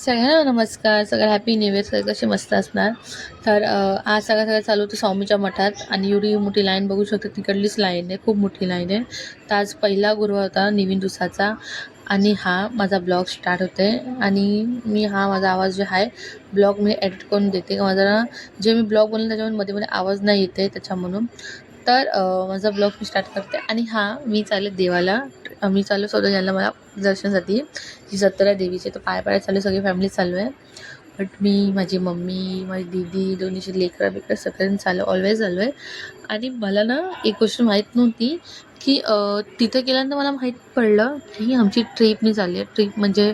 सगळ्यांना नमस्कार सगळ्या हॅपी न्यू इयर सगळे कसे मस्त असणार? तर आज सगळं सगळं चालू होतं स्वामीच्या मठात आणि एवढी मोठी लाईन बघू शकतो तिकडलीच लाईन आहे खूप मोठी लाईन आहे. तर आज पहिला गुरुवार होता नवीन दिवसाचा आणि हा माझा ब्लॉग स्टार्ट होते आणि मी हा माझा आवाज जो आहे ब्लॉग मी एडिट करून देते. माझा जे मी ब्लॉग बनवलं त्याच्यामध्ये मध्ये मध्ये आवाज नाही येते त्याच्या म्हणून तर माझा ब्लॉग मी स्टार्ट करते आणि हा मी चालले देवाला आम्ही चाललो होतो ज्यांना मला दर्शनासाठी. जी जत्रा देवीची तर पाय पाय चालू सगळी फॅमिली चालू आहे. बट मी माझी मम्मी माझी दीदी दोन्हीची लेकरं बिकरं सगळ्यांनी चालू ऑलवेज चालू आहे. आणि मला ना एक गोष्ट माहीत नव्हती की तिथं गेल्यानंतर मला माहीत पडलं की आमची ट्रिपनी चालली आहे. ट्रिप म्हणजे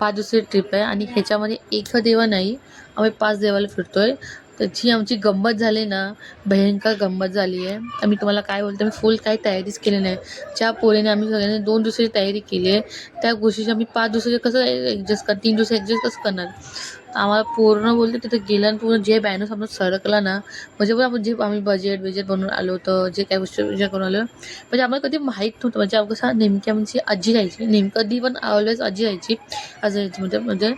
पाच दिवसाची ट्रिप आहे आणि ह्याच्यामध्ये एक देवा नाही. आम्ही पाच देवाला फिरतो आहे त्याची आमची गंमत झाली ना भयंकर गंमत झाली आहे. आम्ही तुम्हाला काय बोलतो मी फुल काही तयारीच केली नाही. ज्या पोरीने आम्ही सगळ्यांनी दोन दिवसाची तयारी केली आहे त्या गोष्टीची आम्ही पाच दिवसाचे कसं ॲडजस्ट कर तीन दिवस ॲडजस्ट कसं करणार? आम्हाला पूर्ण बोलते तिथं गेलं आणि पूर्ण जे बॅनर्स आपण सरकला ना म्हणजे पण आपण जे आम्ही बजेट बजेट बनवून आलो होतं जे काही गोष्टी करून आलो. म्हणजे आम्हाला कधी माहीत नव्हतं म्हणजे कसं नेमकी आमची आजी राहायची नेमकं कधी पण ऑलवेज आजी राहायची. आज यायची म्हणजे म्हणजे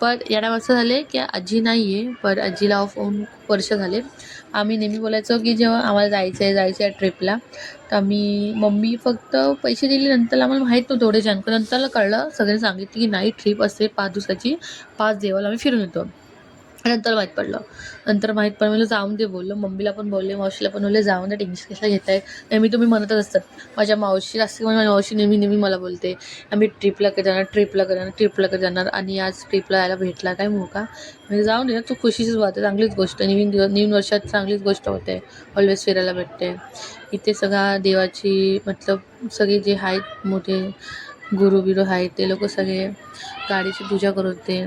पण या टाइम असं झालं की आजी नाही आहे पण आजीला ऑफ होऊन वर्ष झाले. आम्ही नेहमी बोलायचो की जेव्हा आम्हाला जायचं आहे जायचं आहे ट्रिपला तर आम्ही मम्मी फक्त पैसे दिले नंतर आम्हाला माहीत नव्हतं एवढे जाणकर नंतर कळलं सगळ्यांनी सांगितलं की नाही ट्रिप असते पाच दिवसाची पाच देवाला आम्ही फिरून येतो. नंतर माहीत पडलं. नंतर माहीत पडलं मी जाऊन दे बोललो. मम्मीला पण बोलले मावशीला पण बोलले जाऊन दे टेन्शन कशाला घेत आहे नेहमी तुम्ही म्हणतच असतात. माझ्या मावशी असते म्हणजे माझ्या मावशी नेहमी नेहमी मला बोलते आम्ही ट्रिपला कधी जाणार? ट्रिपला कधी जाणार? ट्रिपला कधी जाणार? आणि आज ट्रिपला यायला भेटला काय मोका? म्हणजे जाऊन दे ना तू खुशीचीच बात आहे चांगलीच गोष्ट नवीन दिवस नवीन वर्षात चांगलीच गोष्ट होते. ऑलवेज फिरायला भेटते. इथे सगळा देवाची मतलब सगळे जे आहेत मोठे गुरु बिरू आहेत ते लोक सगळे गाडीची पूजा करत होते.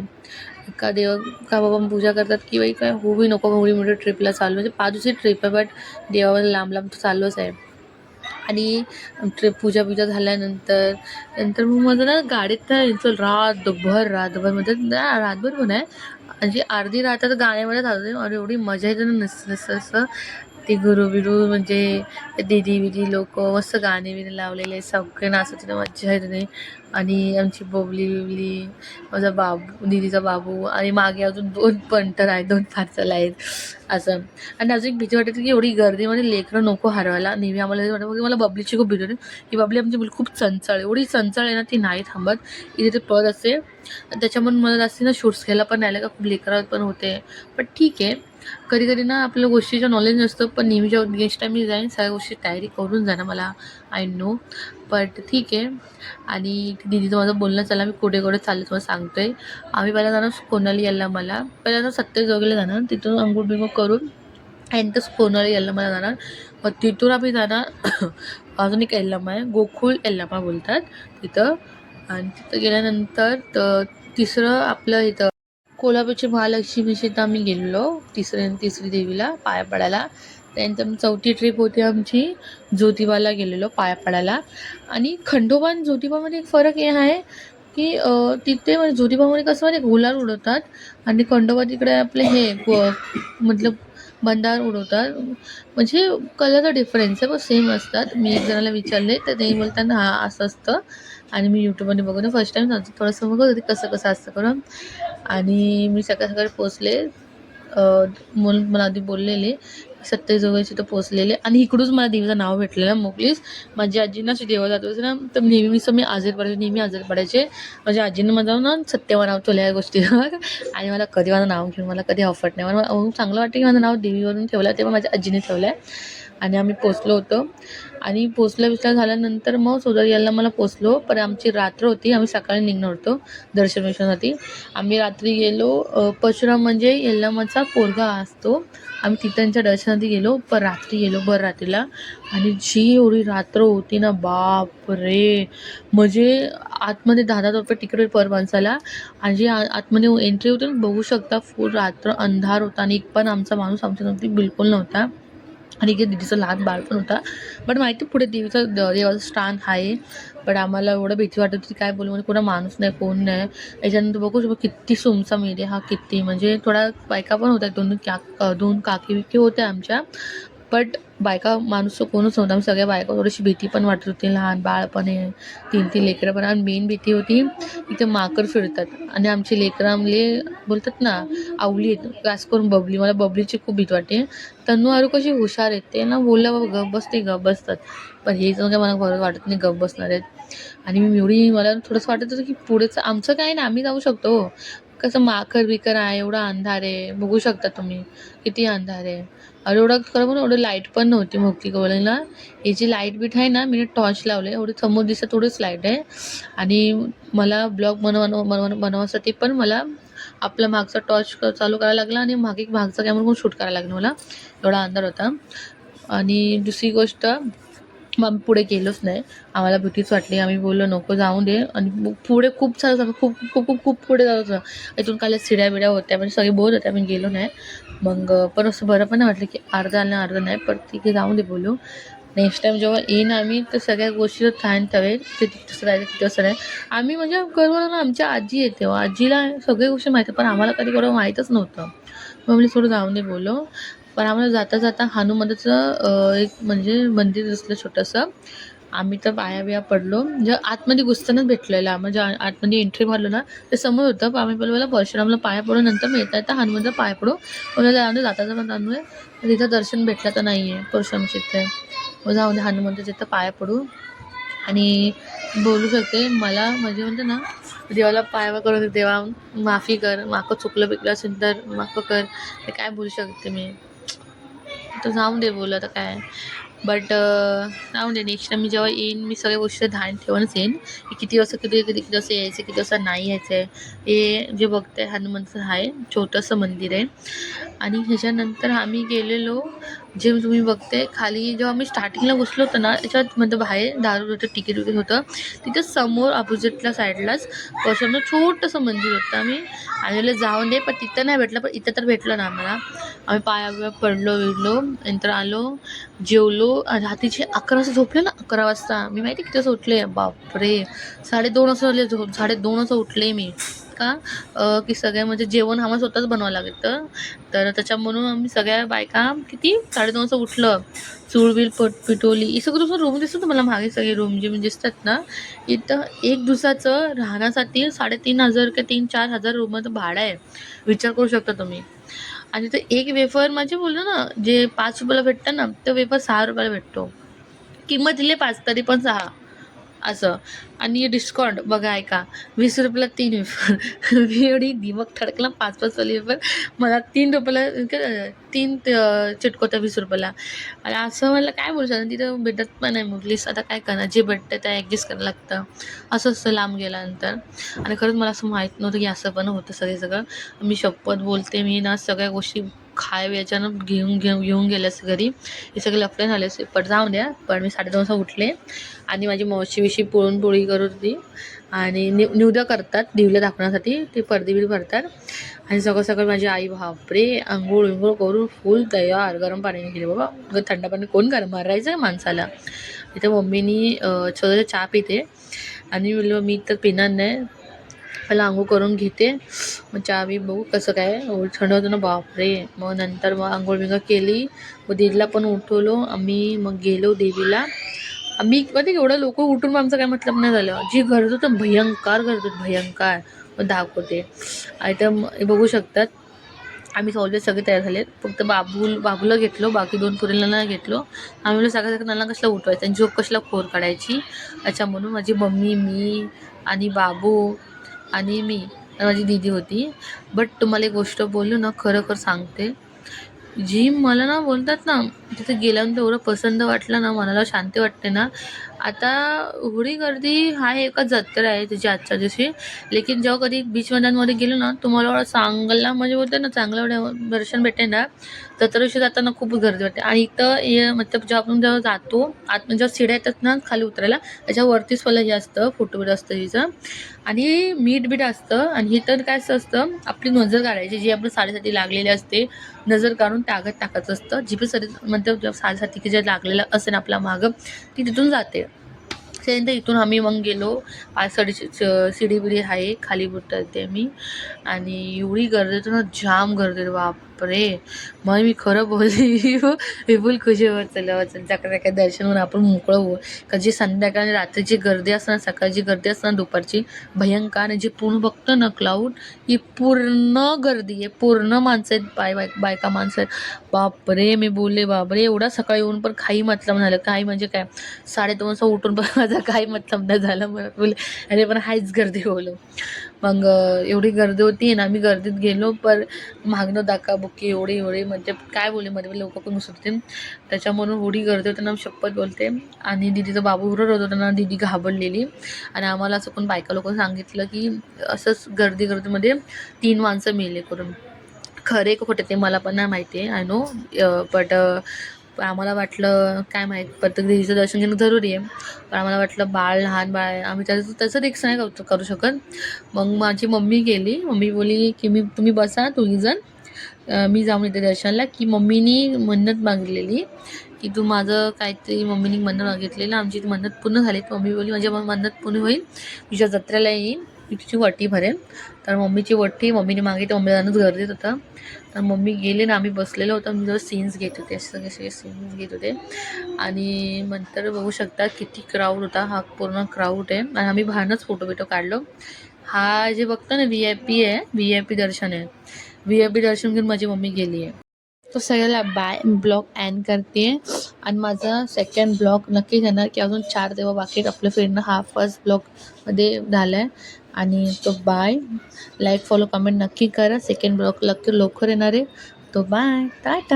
का देव का बाबा पूजा करतात की बाई काय हो बी नको एवढी मोठी ट्रिपला चालू म्हणजे पाच दिवशी ट्रिप आहे बट देवावर लांब लांब चालूच आहे. आणि ट्रिप पूजा पूजा झाल्यानंतर नंतर मग माझं ना गाडीत तर रातभर रातभर म्हणजे ना रातभर पण आहे म्हणजे अर्धी रात्र तर गाण्यामध्ये चालते आणि एवढी मजा येते ना नसतं नसतं असं. ते गुरु बिरू म्हणजे दिदी बिदी लोक मस्त गाणे बिणे लावलेले सगळे नाचत होते मज्जा येत होती. आणि आमची बोबली बिबली माझा बाबू दीदीचा बाबू आणि मागे अजून दोन पंटर आहेत दोन पार्सल आहेत. असं. आणि अजून एक भीती वाटते की एवढी गर्दीमध्ये लेकरं नको हरवायला. नेहमी आम्हाला वाटतं की मला बबलीची खूप भीती होती. ही बबली आमची मुली खूप चंचळ आहे एवढी चंचळ आहे ना ती नाही थांबत. इथे ते पळत असते. आणि त्याच्यामुळे मला जास्ती ना शूट्स घ्यायला पण नाही का खूप लेकरं पण होते. पण ठीक आहे. कधी कधी ना आपल्या गोष्टीचं नॉलेज नसतं पण नेहमीच्या नेक्स्ट टाईम मी जाईन सगळ्या गोष्टी तयारी करून जाणं मला. आय नो बट ठीक आहे. आणि दीदीचं माझं बोलणं चला मी कुठे कुठे चाललं तुम्हाला सांगतो आहे आम्ही पहिला जाणार कोणाली यायला मला. पहिल्यांदा सत्तेज जोगेला जाणार. तिथून अंघोळ बिंगोळ करून नंतर कोणाला यायला मला जाणार. मग तिथून आम्ही जाणार अजून एक एल्लमा आहे गोकुळ एल्लमा बोलतात तिथं. आणि तिथं गेल्यानंतर तर तिसरं आपलं इथं कोल्हापूरची महालक्ष्मीशी तर आम्ही गेलेलो तिसऱ्या तिसरी देवीला पाया पडायला. त्यानंतर चौथी ट्रिप होती आमची ज्योतिबाला गेलेलो पाया पडायला. आणि खंडोबा आणि ज्योतिबामध्ये एक फरक हे आहे की तिथे म्हणजे ज्योतिबामध्ये कसं म्हणजे गुलाल उडवतात. आणि खंडोबा तिकडे आपले हे मतलब बंदार उडवतात. म्हणजे कलरचा डिफरन्स आहे पण सेम असतात. मी एक जणाला विचारले तर ते बोलताना हा असं असतं. आणि मी यूट्यूबमध्ये बघून फर्स्ट टाईम थोडंसं बघत होते कसं कसं असतं करून. आणि मी सकाळ सकाळी पोचले म्हणून मला आधी बोललेले सत्तेजवळची तर पोचलेले आणि इकडूनच मला देवीचं नाव भेटलेलं मोकलीस माझी आजी ना अशी देवा जात होती ना तर नेहमीच मी आजारी पडायचे नेहमी आजारी पडायचे माझ्या आजीनं माझं ना सत्यवा नाव ठेवलं या गोष्टीवर. आणि मला कधी माझं नाव घेऊन मला कधी ऑफर्ट नाही. मला चांगलं वाटतं की माझं नाव देवीवरून ठेवलं आहे, तेव्हा माझ्या आजीने ठेवलं आहे आणि आम्ही पोचलो होतो. आणि पोचल्या विचल्या झाल्यानंतर मग सोदर यायला मला पोचलो. पण आमची रात्र होती. आम्ही सकाळी निघणार होतो दर्शन विषयासाठी आम्ही रात्री गेलो. परशुराम म्हणजे यल्लामाचा पोरगा असतो. आम्ही तिथंच्या दर्शनाती दर्शनासाठी गेलो. पण रात्री गेलो भर रात्रीला. आणि जी एवढी रात्र होती ना बाप रे म्हणजे आतमध्ये दहा दहा रुपये तिकीट पर माणसाला. आणि जी आ- आतमध्ये एंट्री होती ना बघू शकता फुल रात्र अंधार होता. आणि एक पण आमचा माणूस आमच्या नव्हती बिलकुल नव्हता. आणि की दिदीचं लहान बाळ पण होता. बट माहिती पुढे देवीचं द- देवाचं स्थान आहे. पण आम्हाला एवढं भीती वाटत होती काय बोलू? म्हणजे कोणा माणूस नाही कोण नाही. याच्यानंतर बघू शकतो किती सुमसम मेरे हा किती. म्हणजे थोडा बायका पण होत्या दोन क्या दोन काकी विकी होत्या आमच्या. बट बायका माणूस कोणच नव्हता. आम्ही सगळ्या बायका थोडीशी भीती पण वाटत होती. लहान बाळ पण आहे. तीन तीन लेकरं पण आणि मेन भीती होती इथे माकर फिरतात. आणि आमची लेकरं आमले बोलतात ना आवली आहेत. खास करून बबली. मला बबलीची खूप भीती वाटते. तन्नू आरू कशी हुशार आहेत. ते ना बोलल्या बाबा गप बसते गप बसतात. पण हे जण काय मला बरं वाटत नाही गप बसणार आहेत. आणि मी एवढी मला थोडंसं वाटत होतं की पुढेच आमचं काय ना आम्ही जाऊ शकतो. कसं माखर बिकर आहे एवढा अंधार आहे. बघू शकता तुम्ही किती अंधार आहे. अरे एवढं खरं पण एवढं लाइट पण नव्हती मुक्ती कॉलेजला ही जी लाइट बीट आहे ना मी टॉर्च लावले एवढी समोर दिसत थोडीच लाइट आहे. आणि मला ब्लॉग बनवणं बनव बनवासाठी पण मला आपला मागचा टॉर्च चालू करायला लागला आणि मागे मागचा कॅमेरा पण शूट करायला लागला मला. एवढा अंधार होता. आणि दुसरी गोष्ट मग आम्ही पुढे गेलोच नाही. आम्हाला भीतीच वाटली. आम्ही बोललो नको जाऊ दे. आणि पुढे खूप सारं जातं खूप खूप खूप खूप पुढे जात होतं. इथून काल सिड्या बिड्या होत्या. म्हणजे सगळे बोलत होत्या आम्ही गेलो नाही. मग पण असं बरं पण नाही वाटलं की अर्धा आलं अर्धं नाही. पण तिथे जाऊ दे बोलू. नेक्स्ट टाईम जेव्हा येईन आम्ही तर सगळ्या गोष्टी ठाण तवे. ते तसं राहिलं की तसं नाही आम्ही म्हणजे गर्वाला ना आमच्या आजी येते हो. आजीला सगळ्या गोष्टी माहिती पण आम्हाला कधी कोणा माहीतच नव्हतं. मग मी थोडं जाऊन दे बोललो पण आम्हाला जाता जाता हनुमानाचं एक म्हणजे मंदिर दिसलं छोटंसं. आम्ही तर पाया बिया पडलो. म्हणजे आतमध्ये घुसतानाच भेटलेला. म्हणजे आतमध्ये एंट्री मारलो ना ते समोर होतं. पण आम्ही बोललो परशुरामला पाया पडू नंतर मग येता. येता हनुमानचा पाय पडू. मला जाऊन जाता जाता जाऊन आहे तिथं दर्शन भेटलं तर नाही आहे परशुरामच्या इथे मग हो, जाऊन दे हनुमानच्या पाया पडू. आणि बोलू शकते मला म्हणजे म्हणते ना देवाला पायावर करून देवा माफी कर. माकं चुकलं बिकलं असेल तर माफ कर. ते काय बोलू शकते मी. तर जाऊन दे बोल आता काय. बट जाऊन दे नेक्स्ट टाइम मी जेव्हा येईन मी सगळ्या गोष्टी ध्यान ठेवूनच येईन. की किती वाजता किती किती किती वाजता यायचं किती वाजता नाही यायचं आहे हे जे बघते हनुमंतचं आहे छोटंसं मंदिर आहे. आणि ह्याच्यानंतर आम्ही गेलेलो जे तुम्ही बघते खाली जेव्हा आम्ही स्टार्टिंगला घुसलो होतो ना याच्यात म्हणजे बाहेर दारू होतं तिकीट वगैरे होतं तिथं समोर अपोजिटला साईडलाच कसं छोटंसं मंदिर होतं. आम्ही आणि जाऊन दे पण तिथं नाही भेटलं पण इथं तर भेटलं ना आम्हाला. आम्ही पाया पडलो विडलो नंतर आलो जेवलो आणि रात्रीचे अकरा वाजता झोपले ना अकरा वाजता. मी माहिती किती वाजता उठले? बापरे! साडेदोन वाजता झाले झोप साडेदोन वाजता उठले मी. का? की सगळ्या म्हणजे जेवण आम्हाला स्वतःच बनवावं लागतं. तर त्याच्या म्हणून आम्ही सगळ्या बायका किती? साडेदोन वाजता उठलं चूळबिल पट पिटोली हे सगळं रूम दिसतं तुम्हाला मागे सगळे रूम जे म्हणजे दिसतात ना. इथं एक दिवसाचं राहण्यासाठी साडेतीन हजार का तीन चार हजार रूमचं भाडं आहे. विचार करू शकता तुम्ही. आणि ते एक वेफर म्हणजे बोललो ना जे पाच रुपयाला भेटतं ना तो वेफर सहा रुपयाला भेटतो. किंमत दिली पाच तरी पण सहा. असं. आणि डिस्काउंट बघा ऐका वीस रुपयाला तीन वेफर मी एवढी दिमक थडकला पाच पाच वाली वेफर. मला तीन रुपयाला तीन अं, चिटकोत्या वीस रुपयाला. आणि असं मला काय बोलू शकतो तिथं भेटत पण नाही मुलीस आता काय करणार जे भेटतं ते ॲडजस्ट करायला लागतं. असं असतं लांब गेल्यानंतर. आणि खरंच मला असं माहीत नव्हतं की असं पण होतं सगळे सगळं. मी शपथ बोलते मी ना सगळ्या गोष्टी खाय याच्यानं घेऊन घेऊन घेऊन गेल्यास घरी. हे सगळे लफडे झाले असे पण जाऊन द्या पण मी साडेदोन वाजता उठले. आणि माझी मावशी विशी पुरणपोळी करत होती. आणि नि निवद्या करतात दिवल्या दाखवण्यासाठी. ते पडदे बिड भरतात. आणि सगळं सगळं माझी आई बापरे आंघोळ विंघोळ करून फुल तयार. गरम पाण्याने गेली बाबा थंड पाणी कोण गरम मारायचं आहे माणसाला? इथे मम्मीनी छोटं चहा पिते. आणि मी तर पिणार नाही. पहिला आंघोळ करून घेते. मग चहा बी बघू कसं काय थंड होतं ना बापरे. मग नंतर मग आंघोळ बिंघोळ केली. मग दीदीला पण उठवलो. आम्ही मग गेलो देवीला. आम्ही माहिती एवढं लोक उठून मग आमचं काय मतलब नाही झालं. जी गर्दी होतं भयंकर गर्दी भयंकर. मग दाखवते. आयटम तर हे बघू शकतात. आम्ही ऑलरेडी सगळे तयार झाले फक्त बाबू बाबूला घेतलो. बाकी दोन पुरीला नाही घेतलो. आम्ही म्हणलं सगळ्या सगळ्यांना कसला उठवायचं? आणि झोप कसला खोर काढायची? अच्छा म्हणून माझी मम्मी मी आणि बाबू आणि मी माझी दीदी होती. बट तुम्हाला एक गोष्ट बोलू ना खरं सांगते. जी मला ना बोलतात ना तिथे गेल्यानंतर एवढं पसंत वाटलं ना मनाला शांती वाटते ना आता एवढी गर्दी हा एका जत्रा आहे त्याची आजच्या दिवशी. लेकिन जेव्हा कधी बीच मैदानमध्ये गेलो ना तुम्हाला एवढं सांगायला म्हणजे बोलते ना चांगलं एवढं दर्शन भेटेल ना जत्रा दिवशी जाताना खूप गर्दी वाटते. आणि इथं हे मतलब जेव्हा आपण जेव्हा जातो आत जेव्हा शिड्या येतात ना खाली उतरायला त्याच्यावरतीच मला हे असतं फोटो असतं हिचं आणि मीठ बीठ असतं. आणि हे तर काय असतं आपली नजर काढायची जी आपल्या साडीसाठी लागलेली असते नजर काढून टाकत टाकायचं असतं. जी पण साडी मतलब जेव्हा साडीसाठी की जे लागलेलं असेल आपल्या मागं ती तिथून जाते. त्यानंतर इथून आम्ही मग गेलो. पाच शिडी बिडी आहे खाली बुटते मी. आणि एवढी गर्दी होती ना जाम गर्दी बाप. बापरे. मग मी खरं बोलली विपुल खुशीवर चला हो, चल सकाळ काय दर्शन होऊन आपण मोकळं होऊ. का जी संध्याकाळ आणि रात्रीची गर्दी असणार सकाळची गर्दी असणार दुपारची भयंकर आणि जे पूर्ण बघतो ना क्लाऊड ही पूर्ण गर्दी आहे पूर्ण माणसं आहेत बाय बाय बायका माणसं आहेत. बापरे मी बोलले बापरे एवढा सकाळी येऊन पण काही मतलब झालं. काही म्हणजे काय साडेदोन वाजता उठून पण माझा काही मतलब नाही झालं मला बोलले. अरे पण हायच गर्दी बोलू मग एवढी गर्दी होती ना आम्ही गर्दीत गेलो पर मागणं धक्काबुक्की एवढी एवढी म्हणजे काय बोले मध्ये लोक पण घुसत त्याच्यामधून एवढी गर्दी होती ना शपथ बोलते. आणि दिदीचा बाबू उरत होता त्यांना ना दिदी घाबरलेली. आणि आम्हाला असं पण बायका लोक सांगितलं की असंच गर्दी गर्दीमध्ये तीन माणसं मेले करून. खरे खोटे ते मला पण नाही माहिती आहे आय नो बट पण आम्हाला वाटलं काय माहीत प्रत्येक देवीचं दर्शन घेणं जरुरी आहे. पण आम्हाला वाटलं बाळ लहान बाळ आहे. आम्ही त्याचं त्याचं रिक्स नाही करू करू शकत. मग माझी मम्मी गेली. मम्मी बोलली की मी तुम्ही बसा दोघीजण मी जाऊन येते दर्शनला. की मम्मीनी मन्नत मागितलेली. की तू माझं काहीतरी मम्मीनी मन्नत मागितलेलं. आमची ती मन्नत पूर्ण झाली. तर मम्मी बोलली माझी मन्नत पूर्ण होईल. तुझ्या जत्रेला येईन. मी तुझी वटी भरेन. तर मम्मीची वटी मम्मीने मागितली. मम्मी जाणंच देत होतं. तर मम्मी गेले ना आम्ही बसलेलो होतो मी जवळ सीन्स घेत होते सगळे सगळे सीन्स घेत होते. आणि नंतर बघू शकता किती क्राऊड होता हा पूर्ण क्राऊड आहे. आणि आम्ही बाहेरच फोटो बिटो काढलो. हा जे बघतो ना व्ही आय पी आहे व्ही आय पी दर्शन आहे. व्ही आय पी दर्शन घेऊन माझी मम्मी गेली आहे. तो सगळ्याला बाय ब्लॉग ॲन करते. आणि माझा सेकंड ब्लॉग नक्की येणार की अजून चार तेव्हा बाकी आपलं फिरणं हा फर्स्ट ब्लॉगमध्ये झाला आहे आणि तो बाय लाईक फॉलो कमेंट नक्की करा. सेकंड ब्लॉक लक्की लवकर येणार आहे. तो बाय टाटा